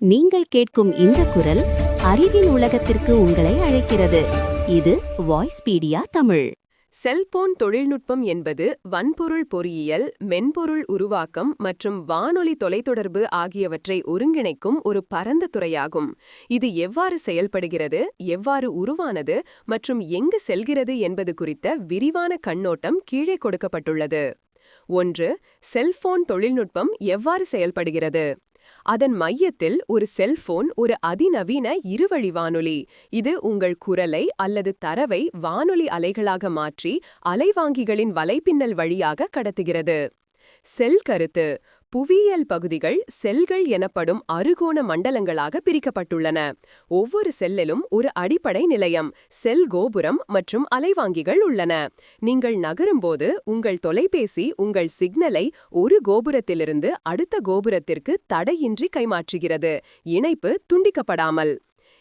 நீங்கள் கேட்கும் இந்த குரல் அறிவின் உலகத்திற்கு உங்களை அழைக்கிறது. இது வாய்ஸ்பீடியா தமிழ். செல்போன் தொழில்நுட்பம் என்பது வன்பொருள் பொறியியல் மென்பொருள் உருவாக்கம் மற்றும் வானொலி தொலைத்தொடர்பு ஆகியவற்றை ஒருங்கிணைக்கும் ஒரு பரந்த துறையாகும். இது எவ்வாறு செயல்படுகிறது எவ்வாறு உருவானது மற்றும் எங்கு செல்கிறது என்பது குறித்த விரிவான கண்ணோட்டம் கீழே கொடுக்கப்பட்டுள்ளது. ஒன்று செல்போன் தொழில்நுட்பம் எவ்வாறு செயல்படுகிறது? அதன் மையத்தில் ஒரு செல்போன் ஒரு அதிநவீன இருவழி வானொலி. இது உங்கள் குரலை அல்லது தரவை வானொலி அலைகளாக மாற்றி அலைவாங்கிகளின் வலைப்பின்னல் வழியாக கடத்துகிறது. செல் கருத்து புவியியல் பகுதிகள் செல்கள் எனப்படும் அறுகோண மண்டலங்களாக பிரிக்கப்பட்டுள்ளன. ஒவ்வொரு செல்லிலும் ஒரு அடிப்படை நிலையம் செல் கோபுரம் மற்றும் அலைவாங்கிகள் உள்ளன. நீங்கள் நகரும்போது உங்கள் தொலைபேசி உங்கள் சிக்னலை ஒரு கோபுரத்திலிருந்து அடுத்த கோபுரத்திற்கு தடையின்றி கைமாற்றுகிறது. இணைப்பு துண்டிக்கப்படாமல்.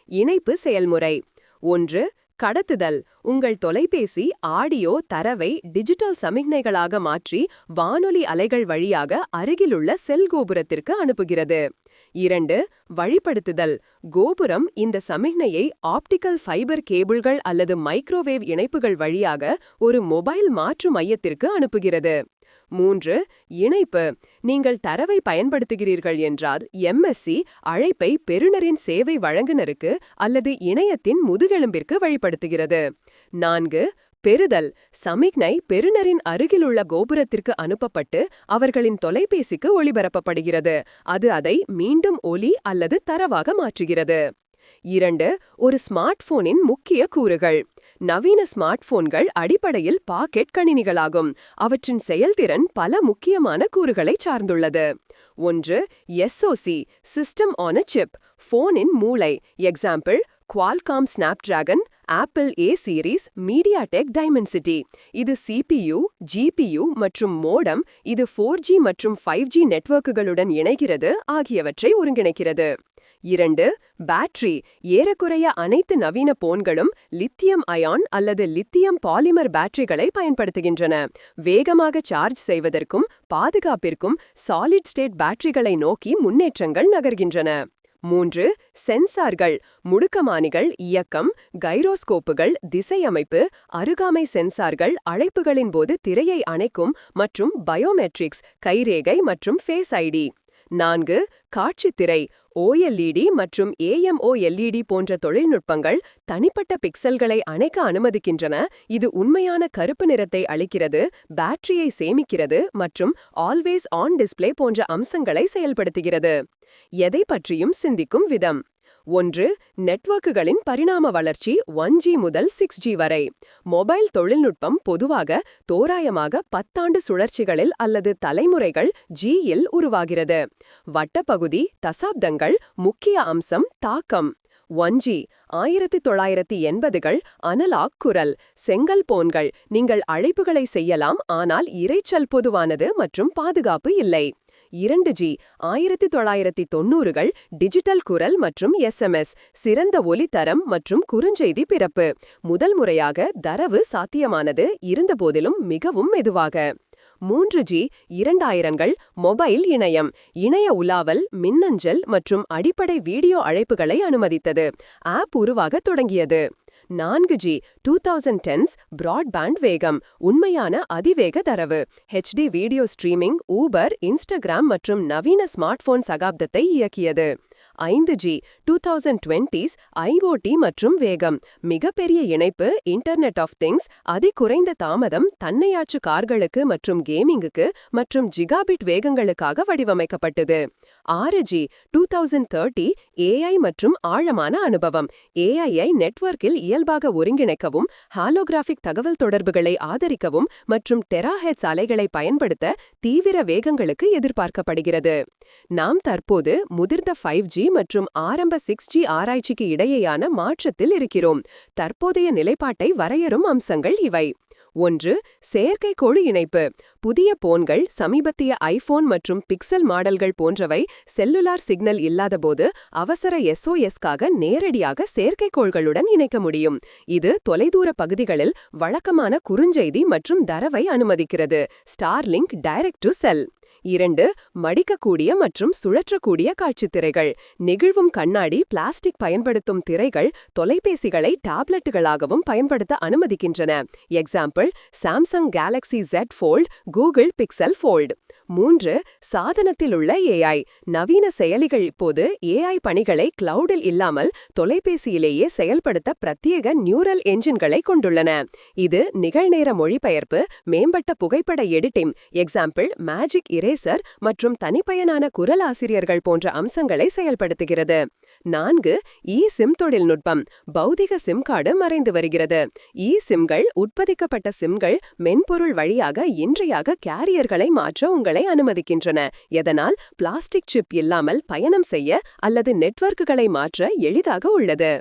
இணைப்பு செயல்முறை. ஒன்று கடத்துதல். உங்கள் தொலைபேசி ஆடியோ தரவை டிஜிட்டல் சமிக்ஞைகளாக மாற்றி வானொலி அலைகள் வழியாக அருகிலுள்ள செல் கோபுரத்திற்கு அனுப்புகிறது. இரண்டு வழிப்படுத்துதல். கோபுரம் இந்த சமிக்ஞையை ஆப்டிக்கல் ஃபைபர் கேபிள்கள் அல்லது மைக்ரோவேவ் இணைப்புகள் வழியாக ஒரு மொபைல் மாற்று மையத்திற்கு அனுப்புகிறது. மூன்று இணைப்பு. நீங்கள் தரவை பயன்படுத்துகிறீர்கள் என்றால் எம்எஸ்சி அழைப்பை பெறுநரின் சேவை வழங்குனருக்கு அல்லது இணையத்தின் முதுகெலும்பிற்கு வழிபடுத்துகிறது நான்கு பெறுதல். சமிக்ஞை பெறுநரின் அருகிலுள்ள கோபுரத்திற்கு அனுப்பப்பட்டு அவர்களின் தொலைபேசிக்கு ஒளிபரப்பப்படுகிறது. அது அதை மீண்டும் ஒலி அல்லது தரவாக மாற்றுகிறது. இரண்டு ஒரு ஸ்மார்ட் போனின் முக்கிய கூறுகள். நவீன ஸ்மார்ட் போன்கள் அடிப்படையில் பாக்கெட் கணினிகளாகும். அவற்றின் செயல்திறன் பல முக்கியமான கூறுகளை சார்ந்துள்ளது. ஒன்று SoC system on a chip போனின் மூளை. Example Qualcomm Snapdragon Apple A series MediaTek Dimensity இது சிபியு ஜிபியு மற்றும் மோடம் இது ஃபோர் ஜி மற்றும் ஃபைவ் ஜி நெட்வொர்க்குகளுடன் இணைகிறது ஆகியவற்றை ஒருங்கிணைக்கிறது. இரண்டு பேட்டரி ஏறக்குறைய அனைத்து நவீன போன்களும் லித்தியம் அயான் அல்லது லித்தியம் பாலிமர் பேட்டரிகளை பயன்படுத்துகின்றன. வேகமாக சார்ஜ் செய்வதற்கும் பாதுகாப்பிற்கும் சாலிட் ஸ்டேட் பேட்டரிகளை நோக்கி முன்னேற்றங்கள் நகர்கின்றன. மூன்று சென்சார்கள் முடுக்கமானிகள் இயக்கம் கைரோஸ்கோப்புகள் திசையமைப்பு அருகாமை சென்சார்கள் அழைப்புகளின் போது திரையை அணைக்கும் மற்றும் பயோமெட்ரிக்ஸ் கைரேகை மற்றும் ஃபேஸ் ஐடி. நான்கு காட்சித்திரை ஓஎல்இடி மற்றும் ஏஎம்ஓஎல்இடி போன்ற தொழில்நுட்பங்கள் தனிப்பட்ட பிக்சல்களை அணைக்க அனுமதிக்கின்றன. இது உண்மையான கருப்பு நிறத்தை அளிக்கிறது பேட்டரியை சேமிக்கிறது மற்றும் ஆல்வேஸ் ஆன் டிஸ்ப்ளே போன்ற அம்சங்களை செயல்படுத்துகிறது. எதை பற்றியும் சிந்திக்கும் விதம். ஒன்று நெட்வொர்க்குகளின் பரிணாம வளர்ச்சி ஒன் ஜி முதல் சிக்ஸ் ஜி வரை. மொபைல் தொழில்நுட்பம் பொதுவாக தோராயமாக பத்தாண்டு சுழற்சிகளில் அல்லது தலைமுறைகள் ஜியில் உருவாகிறது. வட்டப்பகுதி தசாப்தங்கள் முக்கிய அம்சம் தாக்கம். ஒன் ஜி ஆயிரத்தி தொள்ளாயிரத்தி எண்பதுகள் அனலாக் குரல். செங்கல் போன்கள் நீங்கள் அழைப்புகளை செய்யலாம் ஆனால் இரைச்சல் பொதுவானது மற்றும் பாதுகாப்பு இல்லை. இரண்டு ஜி ஆயிரத்தி தொள்ளாயிரத்தி தொன்னூறுகள் டிஜிட்டல் குரல் மற்றும் எஸ்எம்எஸ் சிறந்த ஒலித்தரம் மற்றும் குறுஞ்செய்தி பிறப்பு. முதல் முறையாக தரவு சாத்தியமானது இருந்தபோதிலும் மிகவும் மெதுவாக. மூன்று ஜி இரண்டாயிரங்கள் மொபைல் இணையம் இணைய உலாவல் மின்னஞ்சல் மற்றும் அடிப்படை வீடியோ அழைப்புகளை அனுமதித்தது. ஆப் உருவாக தொடங்கியது. நான்கு G two thousand tens broadband வேகம் உண்மையான அதிவேக தரவு. HD video streaming Uber Instagram மற்றும் நவீன ஸ்மார்ட் போன் சகாப்தத்தை இயக்கியது. ஐந்து G two thousand twenties IoT மற்றும் வேகம். மிகப்பெரிய இணைப்பு இன்டர்நெட் ஆஃப் திங்ஸ் அதிகுறைந்த தாமதம் தன்னையாற்று கார்களுக்கு மற்றும் கேமிங்குக்கு மற்றும் ஜிகாபிட் வேகங்களுக்காக வடிவமைக்கப்பட்டது. ஆறு G two thousand thirty AI மற்றும் ஆழமான அனுபவம். ஏஐஐ நெட்வொர்க்கில் இயல்பாக ஒருங்கிணைக்கவும் ஹாலோகிராஃபிக் தகவல் தொடர்புகளை ஆதரிக்கவும் மற்றும் டெராஹெட்ஸ் அலைகளை பயன்படுத்த தீவிர வேகங்களுக்கு எதிர்பார்க்கப்படுகிறது. நாம் தற்போது முதிர்ந்த ஃபைவ் ஜி மற்றும் ஆரம்ப சிக்ஸ் ஜி ஆராய்ச்சிக்கு இடையேயான மாற்றத்தில் இருக்கிறோம். தற்போதைய நிலைப்பாட்டை வரையறும் அம்சங்கள் இவை. ஒன்று செயற்கைக்கோள் இணைப்பு. புதிய போன்கள் சமீபத்திய ஐபோன் மற்றும் பிக்சல் மாடல்கள் போன்றவை செல்லுலார் சிக்னல் இல்லாதபோது அவசர எஸ்ஓஎஸ்காக நேரடியாக செயற்கைக்கோள்களுடன் இணைக்க முடியும். இது தொலைதூர பகுதிகளில் வழக்கமான குறுஞ்செய்தி மற்றும் தரவை அனுமதிக்கிறது. ஸ்டார்லிங்க் டைரக்ட் டு செல் இரண்டு மடிக்கக்கூடிய மற்றும் சுழற்றக்கூடிய காட்சித் திரைகள் நெகிழ்வும் கண்ணாடி பிளாஸ்டிக் பயன்படுத்தும் திரைகள் தொலைபேசிகளை டேப்லெட்டுகளாகவும் பயன்படுத்த அனுமதிக்கின்றன. Example Samsung Galaxy Z Fold Google Pixel Fold மூன்று சாதனத்தில் உள்ள ஏஐ நவீன செயலிகள் இப்போது ஏஐ பணிகளை கிளவுடில் இல்லாமல் தொலைபேசியிலேயே செயல்படுத்த பிரத்யேக நியூரல் என்ஜின்களை கொண்டுள்ளன. இது நிகழ்நேர மொழிபெயர்ப்பு மேம்பட்ட புகைப்பட எடிட்டிங் எக்ஸாம்பிள் மேஜிக் இரேசர் மற்றும் தனிப்பயனான குரல் ஆசிரியர்கள் போன்ற அம்சங்களை செயல்படுத்துகிறது. நான்கு இ சிம் தொழில்நுட்பம். பௌதிக சிம் கார்டு மறைந்து வருகிறது. இ சிம்கள் உட்பதிக்கப்பட்ட சிம்கள் மென்பொருள் வழியாக இன்றையாக கேரியர்களை மாற்ற உங்களை அனுமதிக்கின்றன. எதனால்? பிளாஸ்டிக் சிப் இல்லாமல் பயணம் செய்ய அல்லது நெட்வொர்க்குகளை மாற்ற எளிதாக உள்ளது.